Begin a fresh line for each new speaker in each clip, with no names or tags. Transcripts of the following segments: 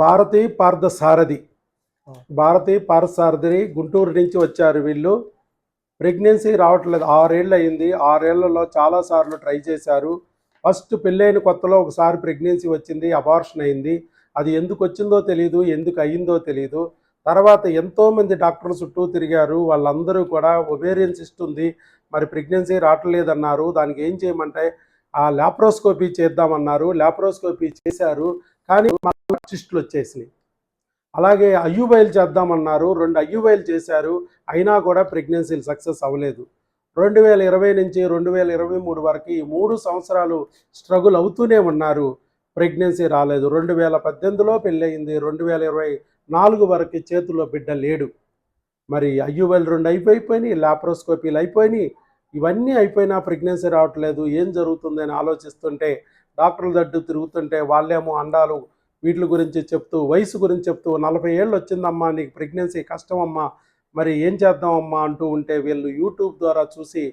భారతి పార్థసారథి. భారతి పార్థసారథి గుంటూరు నుంచి వచ్చారు వీళ్ళు. ప్రెగ్నెన్సీ రావట్లేదు. ఆరేళ్ళు అయింది ఆరేళ్ళలో చాలాసార్లు ట్రై చేశారు. ఫస్ట్ పెళ్ళైన కొత్తలో ఒకసారి ప్రెగ్నెన్సీ వచ్చింది. అబార్షన్ అయింది. అది ఎందుకు వచ్చిందో తెలియదు ఎందుకు అయ్యిందో తెలియదు తర్వాత ఎంతోమంది డాక్టర్లు చుట్టూ తిరిగారు. వాళ్ళందరూ కూడా ఒబేరియన్ సిస్ట్ ఉంది. మరి ప్రెగ్నెన్సీ రావట్లేదన్నారు. దానికి ఏం చేయమంటే ఆ లాప్రోస్కోపీ చేద్దామన్నారు. లాప్రోస్కోపీ చేశారు. కానీ ఆర్టిస్టులు వచ్చేసినాయి. అలాగే అయ్యుబైల్ చేద్దామన్నారు రెండు అయ్యూబైలు చేశారు అయినా కూడా ప్రెగ్నెన్సీలు సక్సెస్ అవ్వలేదు. రెండు వేల ఇరవై నుంచి రెండు వేల ఇరవై మూడు వరకు ఈ మూడు సంవత్సరాలు స్ట్రగుల్ అవుతూనే ఉన్నారు. ప్రెగ్నెన్సీ రాలేదు. రెండు వేల పద్దెనిమిదిలో పెళ్ళయింది. రెండు వేల ఇరవై నాలుగు వరకు చేతుల్లో బిడ్డ లేడు. మరి అయ్యుబైల్ రెండు అయిపోయిపోయినాయి లాప్రోస్కోపీలు అయిపోయినాయి. ఇవన్నీ అయిపోయినా ప్రెగ్నెన్సీ రావట్లేదు. ఏం జరుగుతుందని ఆలోచిస్తుంటే డాక్టర్ల దడ్డు తిరుగుతుంటే వాళ్ళేమో అండాలు వీటి గురించి చెప్తూ వయసు గురించి చెప్తూ నలభై ఏళ్ళు వచ్చిందమ్మా నీకు ప్రెగ్నెన్సీ కష్టమమ్మా మరి ఏం చేద్దామమ్మా అంటూ ఉంటే వీళ్ళు యూట్యూబ్ ద్వారా చూసి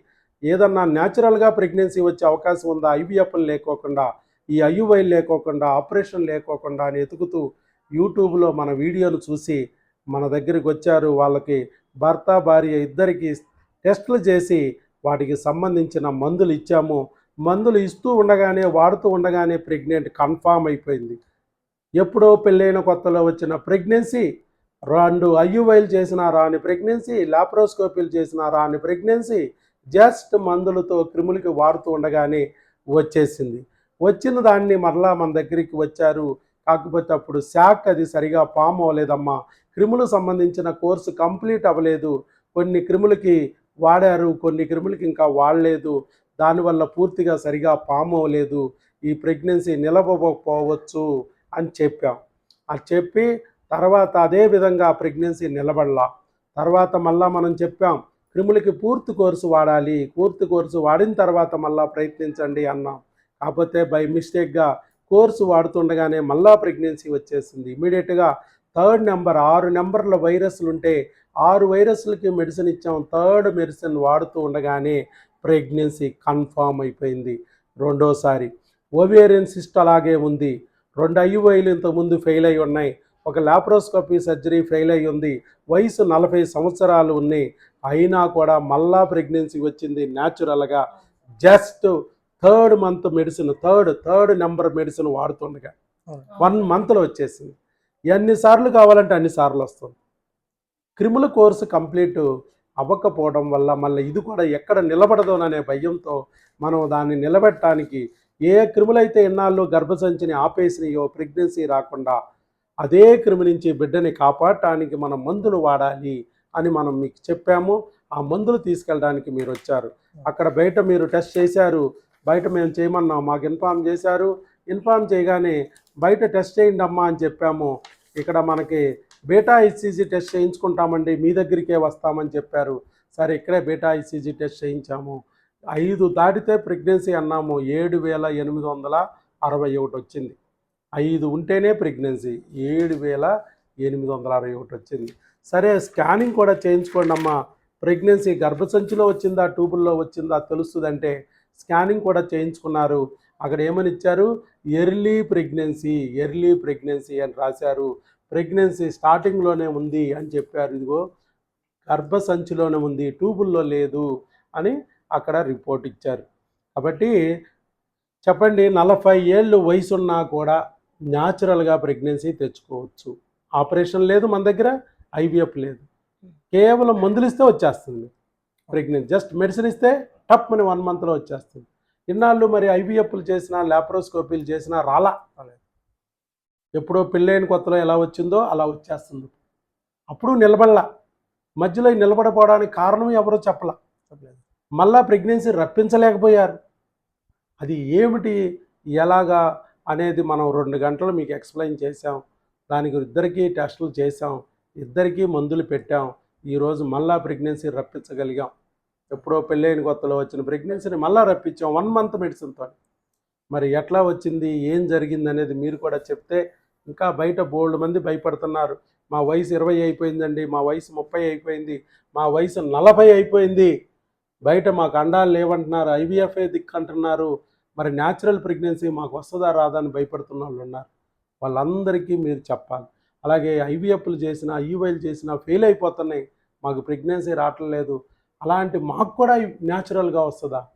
ఏదన్నా న్యాచురల్గా ప్రెగ్నెన్సీ వచ్చే అవకాశం ఉందా? ఐవీఎఫ్లు లేకోకుండా ఈ ఐయువై లేకోకుండా ఆపరేషన్ లేకోకుండా అని ఎతుకుతూ యూట్యూబ్లో మన వీడియోను చూసి మన దగ్గరికి వచ్చారు. వాళ్ళకి భర్త భార్య ఇద్దరికి టెస్టులు చేసి వాటికి సంబంధించిన మందులు ఇచ్చాము. మందులు ఇస్తూ ఉండగానే వాడుతూ ఉండగానే ప్రెగ్నెంట్ కన్ఫామ్ అయిపోయింది. ఎప్పుడో పెళ్ళైన కొత్తలో వచ్చిన ప్రెగ్నెన్సీ రెండు ఐయువైలు చేసిన రాని ప్రెగ్నెన్సీ లాప్రోస్కోపీలు చేసిన రాని ప్రెగ్నెన్సీ జస్ట్ మందులతో క్రిములకి వాడుతూ ఉండగానే వచ్చేసింది. వచ్చిన దాన్ని మరలా మన దగ్గరికి వచ్చారు. కాకపోతే అప్పుడు శాక్ అది సరిగా పామ్ అవ్వలేదమ్మా. క్రిములు సంబంధించిన కోర్సు కంప్లీట్ అవ్వలేదు. కొన్ని క్రిములకి వాడారు కొన్ని క్రిములకి ఇంకా వాడలేదు. దానివల్ల పూర్తిగా సరిగా పామ్ అవ్వలేదు. ఈ ప్రెగ్నెన్సీ నిలబోకపోవచ్చు అని చెప్పాం. అది చెప్పి తర్వాత అదే విధంగా ప్రెగ్నెన్సీ నిలబడలా. తర్వాత మళ్ళా మనం చెప్పాం క్రిములకి పూర్తి కోర్సు వాడాలి పూర్తి కోర్సు వాడిన తర్వాత మళ్ళా ప్రయత్నించండి అన్నాం. కాకపోతే బై మిస్టేక్గా కోర్సు వాడుతుండగానే మళ్ళా ప్రెగ్నెన్సీ వచ్చేసింది. ఇమీడియట్గా థర్డ్ నెంబర్ ఆరు నెంబర్ల వైరస్లు ఉంటే ఆరు వైరస్లకి మెడిసిన్ ఇచ్చాం. థర్డ్ మెడిసిన్ వాడుతూ ఉండగానే ప్రెగ్నెన్సీ కన్ఫామ్ అయిపోయింది. రెండోసారి ఓవేరియన్ సిస్ట్ అలాగే ఉంది. రెండు ఐయువైలు ఇంతకుముందు ఫెయిల్ అయి ఉన్నాయి. ఒక లాప్రోస్కోపీ సర్జరీ ఫెయిల్ అయి ఉంది. వయసు నలభై సంవత్సరాలు ఉన్నాయి అయినా కూడా మళ్ళా ప్రెగ్నెన్సీ వచ్చింది న్యాచురల్గా. Just third month medicine third third number medicine వాడుతుండగా. One మంత్లో వచ్చేసింది. ఎన్నిసార్లు కావాలంటే అన్నిసార్లు వస్తుంది. క్రిముల కోర్సు కంప్లీట్ అవ్వకపోవడం వల్ల మళ్ళీ ఇది కూడా ఎక్కడ నిలబడదోననే భయంతో మనం దాన్ని నిలబెట్టడానికి ఏ క్రిములైతే ఎన్నాళ్ళు గర్భసంచిని ఆపేసినాయో ప్రెగ్నెన్సీ రాకుండా అదే క్రిమి నుంచి బిడ్డని కాపాడటానికి మనం మందులు వాడాలి అని మనం మీకు చెప్పాము. ఆ మందులు తీసుకెళ్ళడానికి మీరు వచ్చారు. అక్కడ బయట మీరు టెస్ట్ చేశారు. బయట మేము చేయమన్నాం. మాకు ఇన్ఫామ్ చేశారు. ఇన్ఫామ్ చేయగానే బయట టెస్ట్ చేయండి అమ్మా అని చెప్పాము. ఇక్కడ మనకి బేటా ఐసీజీ టెస్ట్ చేయించుకుంటామండి. మీ దగ్గరికే వస్తామని చెప్పారు. సరే ఇక్కడే బేటా ఐసీజీ టెస్ట్ చేయించాము. ఐదు దాటితే ప్రెగ్నెన్సీ అన్నాము ఏడు వేల ఎనిమిది వందల అరవై ఒకటి వచ్చింది. ఐదు ఉంటేనే ప్రెగ్నెన్సీ ఏడు వేల ఎనిమిది వందల అరవై ఒకటి వచ్చింది. సరే స్కానింగ్ కూడా చేయించుకోండి అమ్మా. ప్రెగ్నెన్సీ గర్భసంచిలో వచ్చిందా ట్యూబుల్లో వచ్చిందా తెలుస్తుందంటే స్కానింగ్ కూడా చేయించుకున్నారు. అక్కడ ఏమని ఇచ్చారు? ఎర్లీ ప్రెగ్నెన్సీ ఎర్లీ ప్రెగ్నెన్సీ అని రాశారు. ప్రెగ్నెన్సీ స్టార్టింగ్లోనే ఉంది అని చెప్పారు. ఇదిగో గర్భసంచిలోనే ఉంది ట్యూబుల్లో లేదు అని అక్కడ రిపోర్ట్ ఇచ్చారు. కాబట్టి చెప్పండి నలభై ఏళ్ళు వయసున్నా కూడా న్యాచురల్గా ప్రెగ్నెన్సీ తెచ్చుకోవచ్చు. ఆపరేషన్ లేదు మన దగ్గర ఐవీఎఫ్ లేదు. కేవలం మందులు ఇస్తే వచ్చేస్తుంది. ప్రెగ్నెన్సీ జస్ట్ మెడిసిన్ ఇస్తే టప్ అని వన్ మంత్లో వచ్చేస్తుంది. ఇన్నాళ్ళు మరి ఐవీఎఫ్లు చేసినా ల్యాప్రోస్కోపీలు చేసినా రాలా? రాలేదు ఎప్పుడో పెళ్ళైన కొత్తలో ఎలా వచ్చిందో అలా వచ్చేస్తుంది. అప్పుడు నిలబడలా. మధ్యలో నిలబడపోవడానికి నిలబడిపోవడానికి కారణం ఎవరో చెప్పలా? మళ్ళా ప్రెగ్నెన్సీ రప్పించలేకపోయారు. అది ఏమిటి? ఎలాగా? అనేది మనం రెండు గంటలు మీకు ఎక్స్ప్లెయిన్ చేసాం దానికి ఇద్దరికీ టెస్టులు చేసాం ఇద్దరికీ మందులు పెట్టాం. ఈరోజు మళ్ళా ప్రెగ్నెన్సీ రప్పించగలిగాం. ఎప్పుడో పెళ్ళైన కొత్తలో వచ్చిన ప్రెగ్నెన్సీని మళ్ళా రప్పించాం వన్ మంత్ మెడిసిన్తో మరి ఎట్లా వచ్చింది? ఏం జరిగింది అనేది మీరు కూడా చెప్తే ఇంకా బయట బోల్డ్ మంది భయపడుతున్నారు. మా వయసు ఇరవై అయిపోయిందండి. మా వయసు ముప్పై అయిపోయింది. మా వయసు నలభై అయిపోయింది. బయట మాకు అండాలు లేవంటున్నారు. ఐవీఎఫ్ఏ దిక్కు అంటున్నారు. మరి న్యాచురల్ ప్రెగ్నెన్సీ మాకు వస్తుందా రాదా అని భయపడుతున్న వాళ్ళు ఉన్నారు. వాళ్ళందరికీ మీరు చెప్పాలి. అలాగే ఐవీఎఫ్లు చేసినా ఈవైలు చేసినా ఫెయిల్ అయిపోతున్నాయి. మాకు ప్రెగ్నెన్సీ రావట్లేదు. అలాంటి మాకు కూడా న్యాచురల్గా వస్తుందా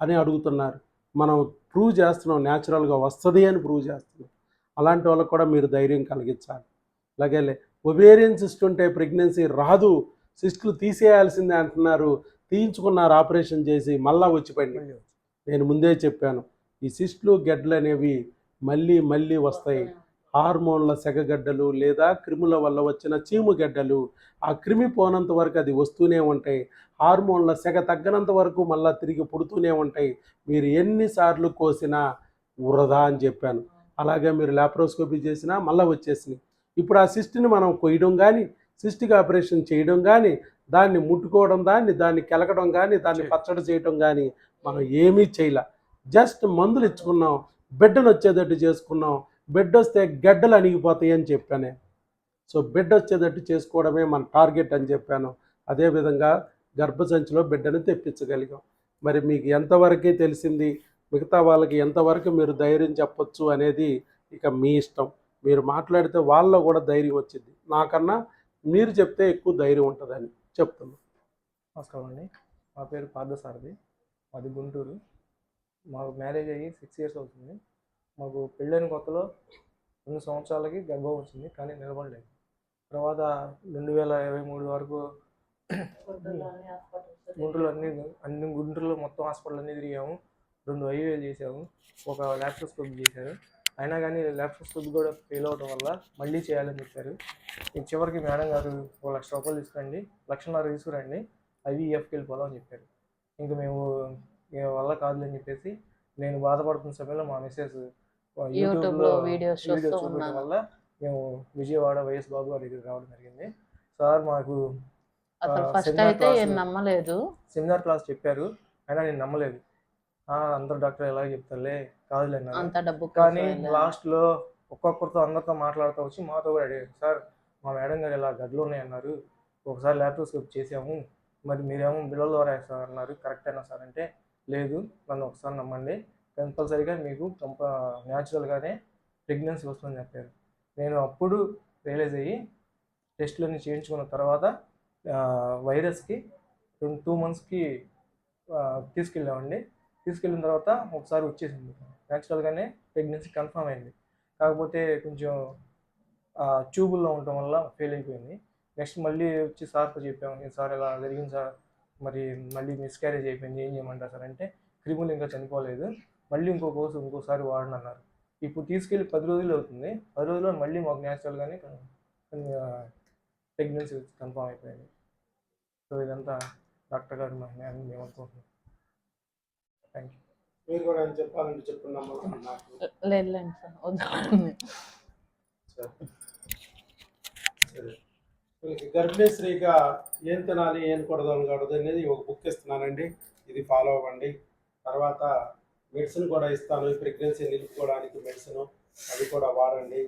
అని అడుగుతున్నారు. మనం ప్రూవ్ చేస్తున్నాం. న్యాచురల్గా వస్తుంది అని ప్రూవ్ చేస్తున్నాం. అలాంటి వాళ్ళకు కూడా మీరు ధైర్యం కలిగించాలి. అలాగే ఒవేరియన్ సిస్ట్ ఉంటే ప్రెగ్నెన్సీ రాదు. సిస్టులు తీసేయాల్సిందే అంటున్నారు. తీయించుకున్నారు ఆపరేషన్ చేసి మళ్ళా వచ్చి పడింది. నేను ముందే చెప్పాను ఈ సిస్టులు గడ్డలు అనేవి మళ్ళీ మళ్ళీ వస్తాయి. హార్మోన్ల సెగగడ్డలు లేదా క్రిముల వల్ల వచ్చిన చీము గడ్డలు ఆ క్రిమి పోనంత వరకు అది వస్తూనే ఉంటాయి. హార్మోన్ల సెగ తగ్గనంత వరకు మళ్ళీ తిరిగి పుడుతూనే ఉంటాయి. మీరు ఎన్నిసార్లు కోసినా వృధా అని చెప్పాను. అలాగే మీరు లాప్రోస్కోపీ చేసినా మళ్ళీ వచ్చేసినాయి. ఇప్పుడు ఆ సిస్ట్ని మనం కొయ్యడం కానీ సిస్టిక్ ఆపరేషన్ చేయడం కానీ దాన్ని ముట్టుకోవడం దాన్ని దాన్ని కెలకడం కానీ దాన్ని పచ్చడి చేయడం కానీ మనం ఏమీ చేయలే. జస్ట్ మందులు ఇచ్చుకున్నాం బిడ్డలు వచ్చేటట్టు చేసుకున్నాం బిడ్డ వస్తే గడ్డలు అణిగిపోతాయి అని చెప్పాను. సో బిడ్డ వచ్చేటట్టు చేసుకోవడమే మన టార్గెట్ అని చెప్పాను. అదేవిధంగా గర్భసంచిలో బిడ్డను తెప్పించగలిగాం. మరి మీకు ఎంతవరకే తెలిసింది మిగతా వాళ్ళకి ఎంతవరకు మీరు ధైర్యం చెప్పొచ్చు అనేది ఇక మీ ఇష్టం. మీరు మాట్లాడితే వాళ్ళలో కూడా ధైర్యం వచ్చింది. నాకన్నా మీరు చెప్తే ఎక్కువ ధైర్యం ఉంటుందని. చెప్తున్నాను
నమస్కారం అండి. మా పేరు పార్థసారథి మాది గుంటూరు. మాకు మ్యారేజ్ అయ్యి సిక్స్ ఇయర్స్ అవుతుంది. మాకు పెళ్ళైన కొత్తలో రెండు సంవత్సరాలకి గర్భం వచ్చింది కానీ నిలబడలేదు. తర్వాత రెండు వేల ఇరవై మూడు వరకు గుంటూరులో అన్ని అన్ని గుంటూరులో మొత్తం హాస్పిటల్ అన్ని తిరిగాము. రెండు ఐవీఎల్ చేసాము ఒక ల్యాప్టాప్స్కోప్ చేశారు. అయినా కానీ ల్యాప్టాప్స్కోప్ కూడా ఫెయిల్ అవడం వల్ల మళ్ళీ చేయాలని చెప్పారు. ఇంక చివరికి మేడం గారు ఒక లక్ష రూపాయలు తీసుకురండి లక్షన్నర తీసుకురండి ఐవీఎఫ్కి వెళ్ళిపోదాం అని చెప్పారు. ఇంక మేము వల్ల కాదులని చెప్పేసి నేను బాధపడుతున్న సమయంలో మా మిస్సెస్
యూట్యూబ్లో వీడియోస్
చూడడం వల్ల మేము విజయవాడ వైఎస్ బాబు గారి దగ్గరికి రావడం జరిగింది. సార్ మాకు
ఫస్ట్ అయితే నమ్మలేదు.
సెమినార్ క్లాస్ చెప్పారు అయినా నేను నమ్మలేదు. "ఆ, అందరు డాక్టర్ ఎలా చెప్తారులే కాదులే అన్నారు
అంత డబ్బు
కానీ. లాస్ట్లో ఒక్కొక్కరితో అందరితో మాట్లాడుతూ వచ్చి మాతో కూడా అడిగారు సార్ మా మేడం గారు ఇలా గడ్లు ఉన్నాయన్నారు ఒకసారి ల్యాప్టాప్స్కోప్ చేసాము మరి మీరేమో బిల్లల ద్వారా వేస్తారు అన్నారు కరెక్టేనా సార్? అంటే లేదు నన్ను ఒకసారి నమ్మండి కంపల్సరీగా మీకు కంప న్యాచురల్గానే ప్రెగ్నెన్సీ వస్తుందని చెప్పారు. నేను అప్పుడు రియలైజ్ అయ్యి టెస్టులన్నీ చేయించుకున్న తర్వాత వైరస్కి రెండు టూ మంత్స్కి తీసుకెళ్ళామండి. తీసుకెళ్ళిన తర్వాత ఒకసారి వచ్చేసింది. న్యాచురల్గానే ప్రెగ్నెన్సీ కన్ఫర్మ్ అయింది. కాకపోతే కొంచెం ట్యూబుల్లో ఉండటం వల్ల ఫెయిల్ అయిపోయింది. నెక్స్ట్ మళ్ళీ వచ్చి సార్తో చెప్పాము. "ఈ సార్ ఇలా జరిగింది సార్? మరి మళ్ళీ మిస్క్యారేజ్ అయిపోయింది. ఏం చేయమంటారు సార్? అంటే క్రిములు ఇంకా చనిపోలేదు. మళ్ళీ ఇంకో కోర్సు ఇంకోసారి వాడను అన్నారు ఇప్పుడు తీసుకెళ్ళి పది రోజులు అవుతుంది. పది రోజుల్లో మళ్ళీ మాకు న్యాచురల్గానే ప్రెగ్నెన్సీ కన్ఫర్మ్ అయిపోయింది. సో ఇదంతా డాక్టర్ గారు మా మేము అనుకుంటున్నాం థ్యాంక్ యూ
మీరు కూడా ఏం చెప్పాలంటే చెప్పున్నాము నాకు.
లేదు లేదు సార్ వద్దు.
గర్భిణీ స్త్రీగా ఏం తినాలి ఏం కూడదు అనేది ఒక బుక్ ఇస్తున్నానండి. ఇది ఫాలో అవ్వండి. తర్వాత మెడిసిన్ కూడా ఇస్తాను. ప్రెగ్నెన్సీ నిలుపుకోవడానికి మెడిసిన్ అది కూడా వాడండి.